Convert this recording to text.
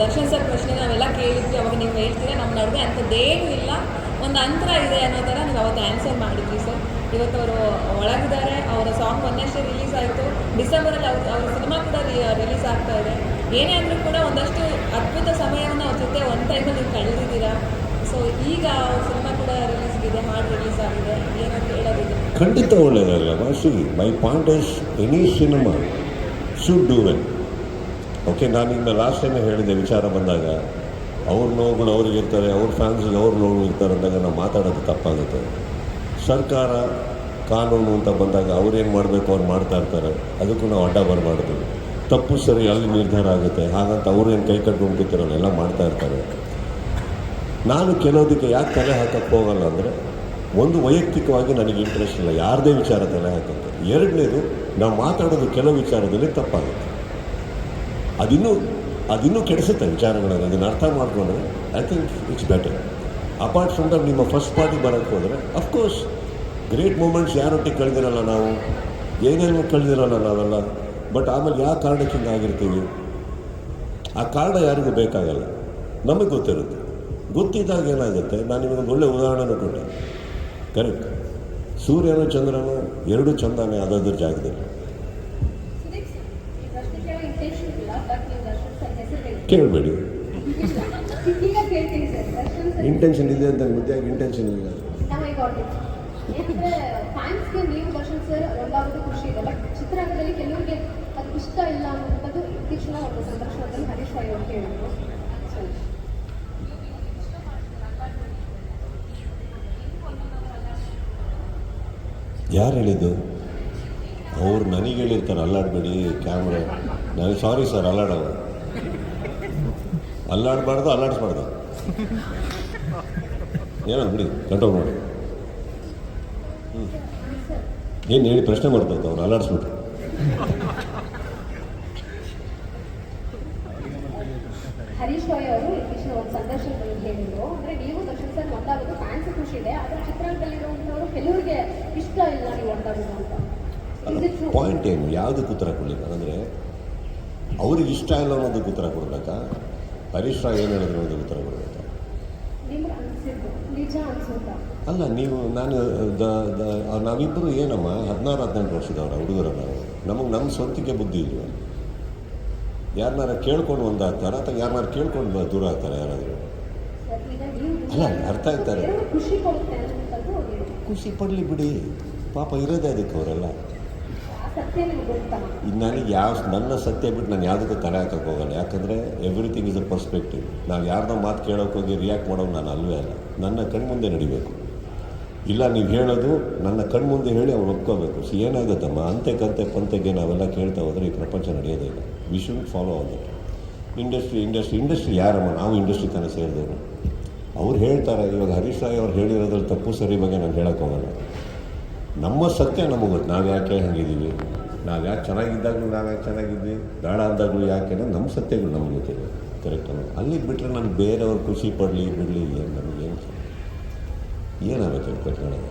Darshan sir ಪ್ರಶ್ನೆ ನಾವೆಲ್ಲ ಕೇಳಿದ್ವಿ, ಅವಾಗ ನೀವು ಹೇಳ್ತೀರಾ ನಮ್ಮ ನಡುವೆ ಅಂಥದ್ದೇನೂ ಇಲ್ಲ. ಒಂದು ಅಂತರ ಇದೆ ಅನ್ನೋ ಥರ ನೀವು ಅವತ್ತು ಆನ್ಸರ್ ಮಾಡಿದ್ವಿ ಸರ್. ಇವತ್ತು ಅವರು ಒಳಗಿದ್ದಾರೆ, ಅವರ ಸಾಂಗ್ ಮೊನ್ನೆಷ್ಟೇ ರಿಲೀಸ್ ಆಯಿತು. ಡಿಸೆಂಬರಲ್ಲಿ ಅವ್ರ, ಅವರ ಸಿನಿಮಾ ಕೂಡ ರಿಲೀಸ್ ಆಗ್ತಾ ಇದೆ. ಏನೇ ಅಂದರೂ ಕೂಡ ಒಂದಷ್ಟು ಅದ್ಭುತ ಸಮಯವನ್ನು ಅವ್ರ ಜೊತೆ ಒಂದು ಟೈಮಲ್ಲಿ ನೀವು ಕಳೆದಿದ್ದೀರಾ. ಸೊ ಈಗ ಅವ್ರ ಸಿನಿಮಾ ಕೂಡ ರಿಲೀಸ್ ಇದೆ, ಹಾಡು ರಿಲೀಸ್ ಆಗಿದೆ. ಏನಂತ ಹೇಳೋದಿದೆ ಖಂಡಿತ ಒಳ್ಳೆಯದಲ್ಲ my point is any cinema should do well okay, ನಾನು ಈಗ ಲಾಸ್ಟ್ ಟೈಮೇ ಹೇಳಿದೆ ವಿಚಾರ ಬಂದಾಗ. ಅವ್ರ ನೋವುಗಳು ಅವ್ರಿಗೆ ಇರ್ತಾರೆ ಅವ್ರ ಫ್ಯಾನ್ಸಿಗೆ ಅವ್ರ ನೋವು ಇರ್ತಾರೆ ಅಂದಾಗ ನಾವು ಮಾತಾಡೋದು ತಪ್ಪಾಗುತ್ತೆ. ಸರ್ಕಾರ ಕಾನೂನು ಅಂತ ಬಂದಾಗ ಅವ್ರೇನು ಮಾಡಬೇಕು, ಅವ್ರು ಮಾಡ್ತಾ ಇರ್ತಾರೆ. ಅದಕ್ಕೂ ನಾವು ಅಡ್ಡ ಬರಬಾರ್ದು. ತಪ್ಪು ಸರಿ ಅಲ್ಲಿ ನಿರ್ಧಾರ ಆಗುತ್ತೆ. ಹಾಗಂತ ಅವ್ರೇನು ಕೈ ಕಟ್ಕೊಂಡು ಕೂತಿರೋಲ್ಲ ಎಲ್ಲ ಮಾಡ್ತಾ ಇರ್ತಾರೆ. ನಾನು ಕೆಲವೊದಕ್ಕೆ ಯಾಕೆ ತಲೆ ಹಾಕಕ್ಕೆ ಹೋಗಲ್ಲ ಅಂದರೆ, ಒಂದು ವೈಯಕ್ತಿಕವಾಗಿ ನನಗೆ ಇಂಟ್ರೆಸ್ಟ್ ಇಲ್ಲ. ಯಾರದೇ ವಿಚಾರ ತಲೆ ಹಾಕಕ್ಕೆ. ಎರಡನೇದು, ನಾವು ಮಾತಾಡೋದು ಕೆಲವು ವಿಚಾರದಲ್ಲಿ ತಪ್ಪಾಗುತ್ತೆ. ಅದಿನ್ನೂ ಅದಿನ್ನೂ ಕೆಡಿಸುತ್ತೆ ವಿಚಾರಗಳನ್ನು, ಅದನ್ನು ಅರ್ಥ ಮಾಡಿಕೊಂಡ್ರೆ I think it's better apart from that ನಿಮ್ಮ ಫಸ್ಟ್ ಪಾರ್ಟಿ ಬರೋಕ್ಕೆ ಹೋದರೆ ಅಫ್ಕೋರ್ಸ್ ಗ್ರೇಟ್ ಮೂಮೆಂಟ್ಸ್ ಯಾರೊಟ್ಟಿಗೆ ಕಳೆದಿರಲ್ಲ ನಾವು? ಏನೇನು ಕಳೆದಿರಲ್ಲ ನಾವೆಲ್ಲ. ಬಟ್ ಆಮೇಲೆ ಯಾವ ಕಾರಣಕ್ಕಿಂತ ಆಗಿರ್ತೀವಿ? ಆ ಕಾರಣ ಯಾರಿಗೂ ಬೇಕಾಗಲ್ಲ. ನಮಗೆ ಗೊತ್ತಿರುತ್ತೆ. ಗೊತ್ತಿದ್ದಾಗ ಏನಾಗುತ್ತೆ? ನಾನು ನಿಮಗೊಂದು ಒಳ್ಳೆ ಉದಾಹರಣೆನೂ ಕೊಟ್ಟೆ. ಕರೆಕ್ಟ್ ಸೂರ್ಯನು ಚಂದ್ರನು ಎರಡೂ ಚಂದನೇ ಅದಾದ್ರ ಜಾಗದಲ್ಲಿ ಸುದೀಪ್ ಸರ್, ಈ ಪ್ರಶ್ನೆ ಕೇಳೋ intention ಇಲ್ಲ, but ನೀವು ದರ್ಶನ್ ಸರ್ ಹೆಸರು ಹೇಳಿ. ಕೇಳಬೇಡಿ. ಇಂಟೆನ್ಷನ್ ಇದೆ ಅಂತ ಮುದ್ದೆ ಇಂಟೆನ್ಷನ್ ಇಲ್ಲ. ಚಿತ್ರರಂಗದಲ್ಲಿ ಕೆಲವರಿಗೆ ಅದು ಇಷ್ಟ ಇತ್ತೀಚಿನ ಒಂದು ಸಂದರ್ಶನದಲ್ಲಿ ಹರೀಶ್ ರಾಯ್ ಅವರು ಹೇಳಿದ್ರು. ಯಾರು ಹೇಳಿದ್ದು? ಅವ್ರು ನನಗೆ ಹೇಳಿರ್ತಾರೆ ಅಲ್ಲಾಡಬೇಡಿ ಕ್ಯಾಮ್ರಾ ನನಗೆ ಸಾರಿ ಸರ್ ಅಲ್ಲಾಡವ ಅಲ್ಲಾಡಬಾರ್ದು ಅಲ್ಲಾಡಿಸ್ಬಾರ್ದು. ಏನೋ ಬಿಡಿ ಕಂಟ್ರೋಲ್ ಮಾಡಿ. ಏನು ಹೇಳಿ ಪ್ರಶ್ನೆ ಮಾಡ್ತಾರೆ ಅವ್ರು ಅಲ್ಲಾಡಿಸ್ಬಿಟ್ರು. ಹರೀಶ್ ರಾಯ್ ಅವರು ಇತ್ತೀಚಿನ ಒಂದು ಸಂದರ್ಶನದಲ್ಲಿ ಹೇಳಿದ್ರು. ಅಂದ್ರೆ ನೀವು ದರ್ಶನ್ ಸರ್ ಒಂದಾಗೋದು ಫ್ಯಾನ್ಸ್ ಖುಷಿ ಇದೆ ಆದರೆ ಚಿತ್ರರಂಗದಲ್ಲಿರುವಂಥವ್ರು ಕೆಲವರಿಗೆ ಇಷ್ಟ ಇಲ್ಲ ನೀವು ಒಂದಾಗೋದು ಅಂತ? ಪಾಯಿಂಟ್ ಏನು? ಯಾವುದಕ್ಕೆ ಉತ್ತರ ಕೊಡಲಿಲ್ಲ ಅಂದರೆ ಅವ್ರಿಗೆ ಇಷ್ಟ ಇಲ್ಲ ಅನ್ನೋದಕ್ಕೆ ಉತ್ತರ ಕೊಡ್ಬೇಕಾ? ಹರೀಶ್ ರಾವ್ ಏನು ಹೇಳಿದ್ರು ಅದು ಉತ್ತರ ಕೊಡಬೇಕು? ಅಲ್ಲ ನೀವು ನಾನು ದ ದ ನಾವಿಬ್ಬರು ಏನಮ್ಮ ಹದಿನಾರು ಹದಿನೆಂಟು ವರ್ಷದವರ ಹುಡುಗರ ನಾವು ನಮಗೆ ನಮ್ಮ ಸ್ವಂತಿಕೆ ಬುದ್ಧಿ ಇಲ್ವ? ಯಾರನ್ನಾರ ಕೇಳ್ಕೊಂಡು ಒಂದಾಗ್ತಾರ ಅಥವಾ ಯಾರನ್ನಾರ ಕೇಳ್ಕೊಂಡು ದೂರ ಆಗ್ತಾರೆ ಯಾರಾದರೂ? ಅಲ್ಲ, ಅರ್ಥ ಆಗ್ತಾರೆ. ಖುಷಿ ಪಡಲಿ ಬಿಡಿ. ಪಾಪ ಇರೋದೇ ಅದಕ್ಕೆ ಅವರೆಲ್ಲ. ಗೊತ್ತಾ? ನನಗೆ ಯಾವ ನನ್ನ ಸತ್ಯ ಬಿಟ್ಟು ನಾನು ಯಾವುದಕ್ಕೂ ತಲೆ ಹಾಕಕ್ಕೆ ಹೋಗಲ್ಲ. ಯಾಕಂದರೆ ಎವ್ರಿಥಿಂಗ್ ಇಸ್ ಅ ಪರ್ಸ್ಪೆಕ್ಟಿವ್ ನಾವು ಯಾರ್ದೋ ಮಾತು ಕೇಳೋಕೆ ಹೋಗಿ ರಿಯಾಕ್ಟ್ ಮಾಡೋದು ನಾನು ಅಲ್ವೇ ಅಲ್ಲ. ನನ್ನ ಕಣ್ಮುಂದೆ ನಡಿಬೇಕು. ಇಲ್ಲ ನೀವು ಹೇಳೋದು ನನ್ನ ಕಣ್ಮುಂದೆ ಹೇಳಿ ಅವ್ರು ಒಪ್ಕೋಬೇಕು. ಸೊ ಏನಾಗುತ್ತಮ್ಮ ಅಂತೆ ಕಂತೆ ಪಂತೆಗೆ ನಾವೆಲ್ಲ ಕೇಳ್ತಾ ಹೋದರೆ ಈ ಪ್ರಪಂಚ ನಡೆಯೋದೇ ಇಲ್ಲ. We should follow on industry industry industry ಯಾರಮ್ಮ? ನಾವು ಇಂಡಸ್ಟ್ರಿ ತಾನೇ ಸೇರಿದವರು. ಅವ್ರು ಹೇಳ್ತಾರೆ, ಇವಾಗ ಹರೀಶ್ ರಾಯ್ ಅವ್ರು ಹೇಳಿರೋದ್ರಲ್ಲಿ ತಪ್ಪು ಸರಿ ಬಗ್ಗೆ ನಾನು ಹೇಳೋಕ್ಕೋಗಲ್ಲ ನಮ್ಮ ಸತ್ಯ ನಮಗೆ ಗೊತ್ತು ನಾವು ಯಾಕೆ ಹಂಗಿದ್ದೀವಿ? ನಾವು ಯಾಕೆ ಚೆನ್ನಾಗಿದ್ದಾಗಲೂ ನಾವು ಯಾಕೆ ಚೆನ್ನಾಗಿದ್ವಿ ಬೇಡ ಅಂದಾಗಲೂ ಯಾಕೆ ಅಂದರೆ ನಮ್ಮ ಸತ್ಯಗಳು ನಮಗೆ ಗೊತ್ತಿದೆ ಕರೆಕ್ಟ್ ಅನ್ನೋದು ಅಲ್ಲಿ ಬಿಟ್ಟರೆ ನಾನು ಬೇರೆಯವ್ರು ಖುಷಿ ಪಡಲಿ, ಬಿಡಲಿ, ಏನು ನಮಗೇನು ಏನಾಗುತ್ತೆ ಕಟ್ಕೊಳ್ಳೋದು